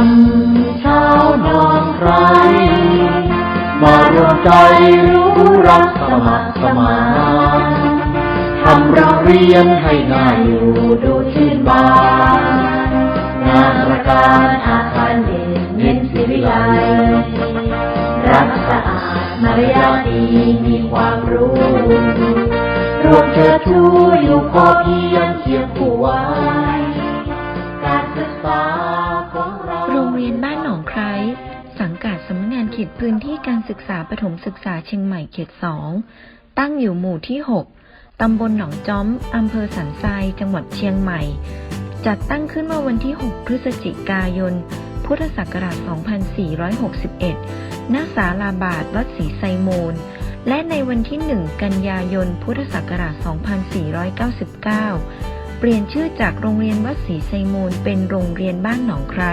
นช้านอนใครมารวมใจรู้รักสมัครสมานทำโรงเรียนให้น่าอยู่ดูชื่นบานงานประการอาคารเด่นเน้นสิวิไลรักสะอาดมารยาทดีมีความรู้รวมเชิดชูอยู่พอเพียง ศึกษาประถมศึกษาเชียงใหม่เขต2ตั้งอยู่หมู่ที่ 6 ตำบลหนองจ้อม อำเภอสันทราย จังหวัดเชียงใหม่ จัดตั้งขึ้นเมื่อวันที่ 6 พฤศจิกายน พุทธศักราช 2461 ณ ศาลาบาทวัดศรีไซมูล และในวันที่ 1 กันยายน พุทธศักราช 2499 เปลี่ยนชื่อจากโรงเรียนวัดศรีไซมูลเป็นโรงเรียนบ้านหนองไคร้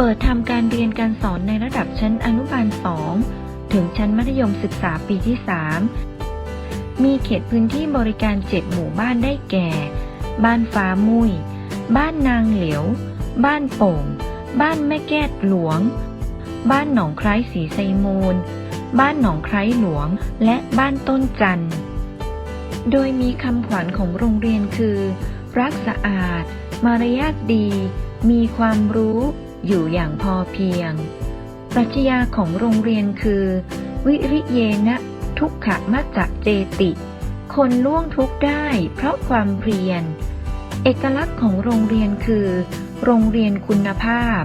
เปิดทำการเรียนการสอนในระดับชั้นอนุบาล 2 ถึงชั้นมัธยมศึกษาปีที่ 3 มีเขตพื้นที่บริการ 7 หมู่บ้านได้แก่ บ้านฟ้ามุย บ้านนางเหลียว บ้านโป่ง บ้านแม่แก้ดหลวง บ้านหนองไคร้สีไซมูล บ้านหนองไคร้หลวง และบ้านต้นจันทร์โดยมีคำขวัญของโรงเรียนคือ รักสะอาด มารยาทดี มีความรู้ อยู่อย่างพอเพียง ปรัชญาของโรงเรียนคือ วิริเยนะทุกขมัจะเจติ คนล่วงทุกได้เพราะความเพียร เอกลักษณ์ของโรงเรียนคือ โรงเรียนคุณภาพ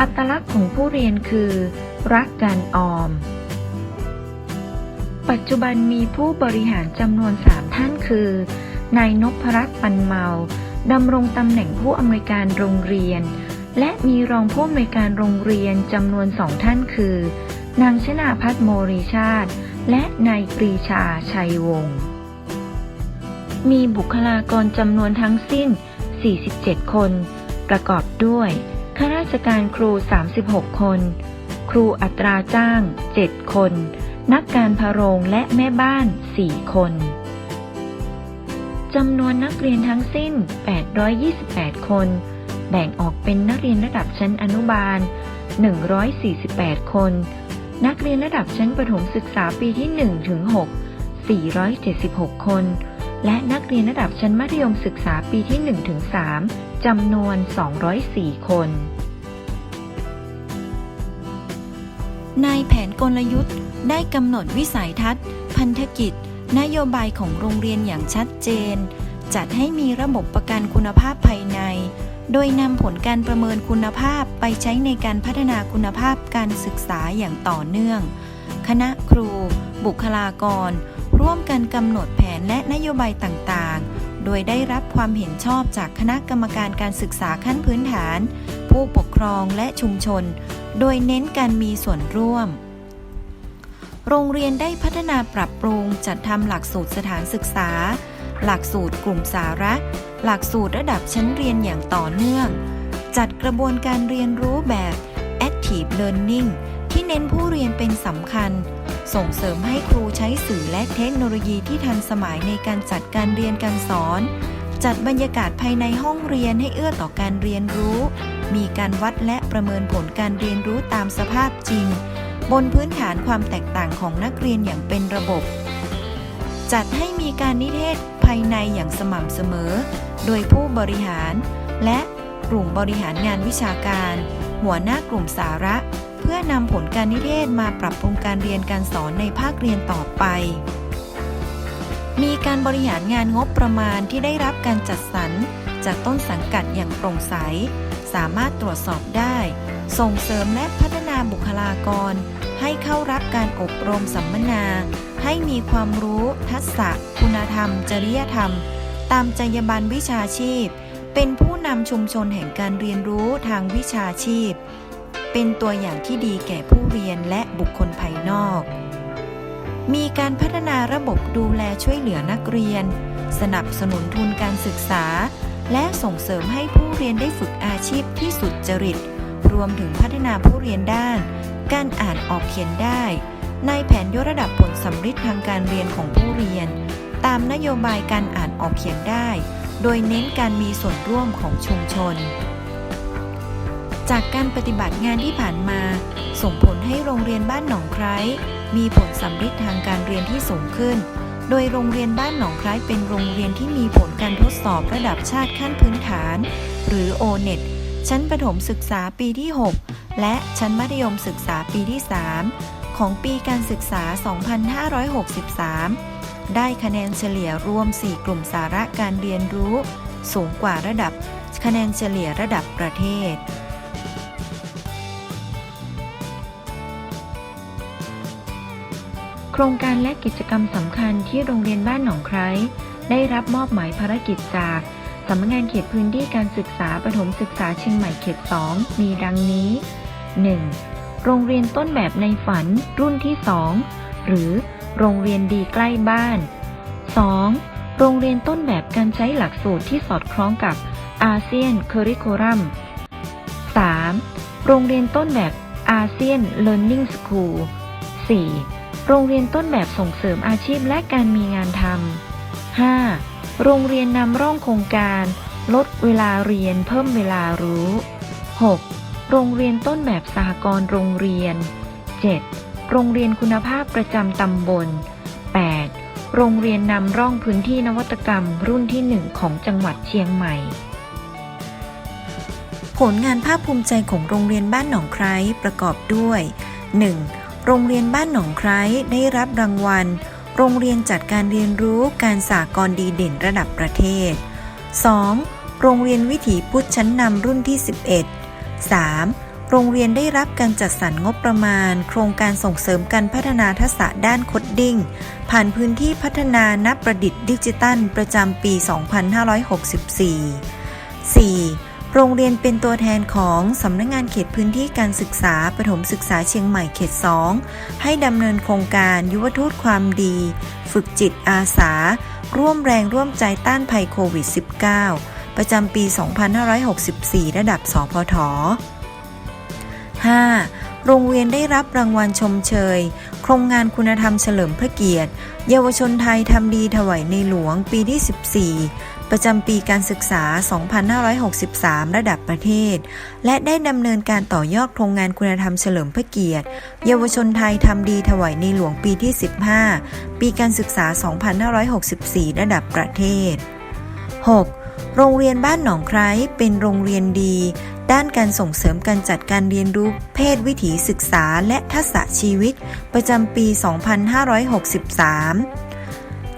อัตลักษณ์ของผู้เรียนคือ รักการออม ปัจจุบันมีผู้บริหารจำนวน3ท่านคือนายนพรัตน์ปันเมาดำรงตำแหน่งผู้อำนวยการโรงเรียน และมีรองผู้อำนวยการโรงเรียนจำนวนสองท่านคือ นางชนาพัฒน์โมริชาติ และนายปรีชาชัยวงศ์มีบุคลากรจำนวนทั้งสิ้น 47 คน ประกอบด้วยข้าราชการครู 36 คน ครูอัตราจ้าง 7 คน นักการพะโรงและแม่บ้าน 4 คนจำนวนนักเรียนทั้งสิ้น 828 คน แบ่งออกเป็นนักเรียนระดับชั้นอนุบาล 148 คน นักเรียนระดับชั้นประถมศึกษาปีที่1ถึง6 476 คน และนักเรียนระดับชั้นมัธยมศึกษาปีที่1ถึง3จำนวน 204 คนในแผนกลยุทธ์ได้กำหนดวิสัยทัศน์ พันธกิจ นโยบายของโรงเรียนอย่างชัดเจน จัดให้มีระบบประกันคุณภาพภายใน โดยนำผลการประเมินคุณภาพไปใช้ในการพัฒนาคุณภาพการศึกษาอย่างต่อเนื่อง คณะครู บุคลากร ร่วมกันกำหนดแผนและนโยบายต่างๆ โดยได้รับความเห็นชอบจากคณะกรรมการการศึกษาขั้นพื้นฐาน ผู้ปกครองและชุมชน โดยเน้นการมีส่วนร่วม โรงเรียนได้พัฒนาปรับปรุงจัดทำหลักสูตรสถานศึกษา หลักสูตรกลุ่มสาระ หลักสูตรระดับชั้นเรียนอย่างต่อเนื่อง จัดกระบวนการเรียนรู้แบบ active learning ที่เน้นผู้เรียนเป็นสำคัญ ส่งเสริมให้ครูใช้สื่อและเทคโนโลยีที่ทันสมัยในการจัดการเรียนการสอน จัดบรรยากาศภายในห้องเรียนให้เอื้อต่อการเรียนรู้ มีการวัดและประเมินผลการเรียนรู้ตามสภาพจริง บนพื้นฐานความแตกต่างของนักเรียนอย่างเป็นระบบ จัดให้มีการนิเทศ ภายในอย่างสม่ำเสมอ โดยผู้บริหาร และกลุ่มบริหารงานวิชาการ หัวหน้ากลุ่มสาระ เพื่อนำผลการนิเทศมาปรับปรุงการเรียนการสอนในภาคเรียนต่อไป มีการบริหารงานงบประมาณที่ได้รับการจัดสรรจากต้นสังกัดอย่างโปร่งใส สามารถตรวจสอบได้ ส่งเสริมและพัฒนาบุคลากร ให้เข้ารับการอบรมสัมมนา ให้มีความรู้ทักษะ คุณธรรม จริยธรรม ตามจรรยาบรรณวิชาชีพ เป็นผู้นำชุมชนแห่งการเรียนรู้ทางวิชาชีพ เป็นตัวอย่างที่ดีแก่ผู้เรียนและบุคคลภายนอก มีการพัฒนาระบบดูแลช่วยเหลือนักเรียน สนับสนุนทุนการศึกษา และส่งเสริมให้ผู้เรียนได้ฝึกอาชีพที่สุดจริต รวมถึงพัฒนาผู้เรียนด้าน การอ่านออกเขียนได้ ในแผนยกระดับผลสำฤทธิ์ทางการเรียนของผู้เรียน ตามนโยบายการอ่านออกเขียนได้ โดยเน้นการมีส่วนร่วมของชุมชน จากการปฏิบัติงานที่ผ่านมา ส่งผลให้โรงเรียนบ้านหนองไคร้มีผลสำฤทธิ์ทางการเรียนที่สูงขึ้น โดยโรงเรียนบ้านหนองไคร้เป็นโรงเรียนที่มีผลการทดสอบระดับชาติขั้นพื้นฐาน หรือ O-NET ชั้นประถมศึกษาปีที่ 6 และชั้นมัธยมศึกษาปีที่ 3 ของปีการศึกษา 2563 ได้คะแนนเฉลี่ยรวม 4 กลุ่มสาระการเรียนรู้ สูงกว่าระดับ คะแนนเฉลี่ยระดับประเทศ โครงการและกิจกรรมสำคัญที่โรงเรียนบ้านหนองไคร้ได้รับมอบหมายภารกิจจากสำนักงานเขตพื้นที่การศึกษาประถมศึกษาเชียงใหม่เขต 2 มีดังนี้ 1. โรงเรียนต้นแบบในฝันรุ่นที่ 2 หรือโรงเรียนดีใกล้บ้าน 2. โรงเรียนต้นแบบการใช้หลักสูตรที่สอดคล้องกับอาเซียนเคอริคูลัม 3. โรงเรียนต้นแบบอาเซียน Learning School 4. โรงเรียนต้นแบบส่งเสริมอาชีพและการมีงานทำ 5. โรงเรียนนำร่องโครงการ ลดเวลาเรียนเพิ่มเวลารู้ 6. โรงเรียนต้นแบบสหกรณ์โรงเรียน 7. โรงเรียนคุณภาพประจำตำบล 8. โรงเรียนนำร่องพื้นที่นวัตกรรมรุ่นที่ 1 ของจังหวัดเชียงใหม่ ผลงานภาคภูมิใจของโรงเรียนบ้านหนองไคร้ประกอบด้วย 1. โรงเรียนบ้านหนองไคร้ได้รับรางวัล โรงเรียนจัดการเรียนรู้การสากลดีเด่นระดับประเทศ 2. โรงเรียนวิถีพุทธชั้นนำรุ่นที่ 11 3. โรงเรียนได้รับการจัดสรรงบประมาณ โครงการส่งเสริมการพัฒนาทักษะด้านโคดดิ้ง ผ่านพื้นที่พัฒนานับประดิษฐ์ดิจิตัล ประจำปี 2564 4. โรงเรียนเป็นตัวแทนของสำนักงงานเขตพื้นที่การศึกษาประถมศึกษาเชียงใหม่เขต 2 ให้ดำเนินโครงการยุวทูตความดี ฝึกจิตอาสา ร่วมแรงร่วมใจต้านภัยโควิด -19 ประจำปี 2564 ระดับ สพท 5. โรงเรียนได้รับรางวัลชมเชย โครงงานคุณธรรมเฉลิมพระเกียรติ เยาวชนไทยทำดีถวายในหลวงปีที่ 14 ประจำปีการศึกษา 2563 ระดับประเทศ และได้ดำเนินการต่อยอดโครงงานคุณธรรมเฉลิมพระเกียรติ เยาวชนไทยทำดีถวายในหลวงปีที่ 15 ปีการศึกษา 2564 ระดับประเทศ 6. โรงเรียนบ้านหนองไคร้เป็นโรงเรียนดี ด้านการส่งเสริมการจัดการเรียนรู้เพศวิถีศึกษาและทักษะชีวิต ประจำปี 2563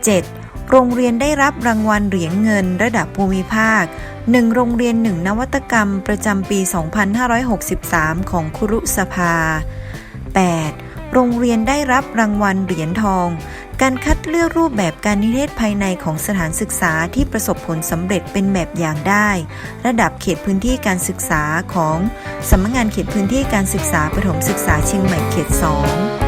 7. โรงเรียนได้รับรางวัลเหรียญเงินระดับภูมิภาค 1 โรงเรียน 1 นวัตกรรมประจำปี 2563 ของครุสภา 8. โรงเรียนได้รับรางวัลเหรียญทอง การคัดเลือกรูปแบบการนิเทศภายในของสถานศึกษาที่ประสบผลสำเร็จเป็นแบบอย่างได้ ระดับเขตพื้นที่การศึกษาของสำนักงานเขตพื้นที่การศึกษาประถมศึกษาเชียงใหม่เขต 2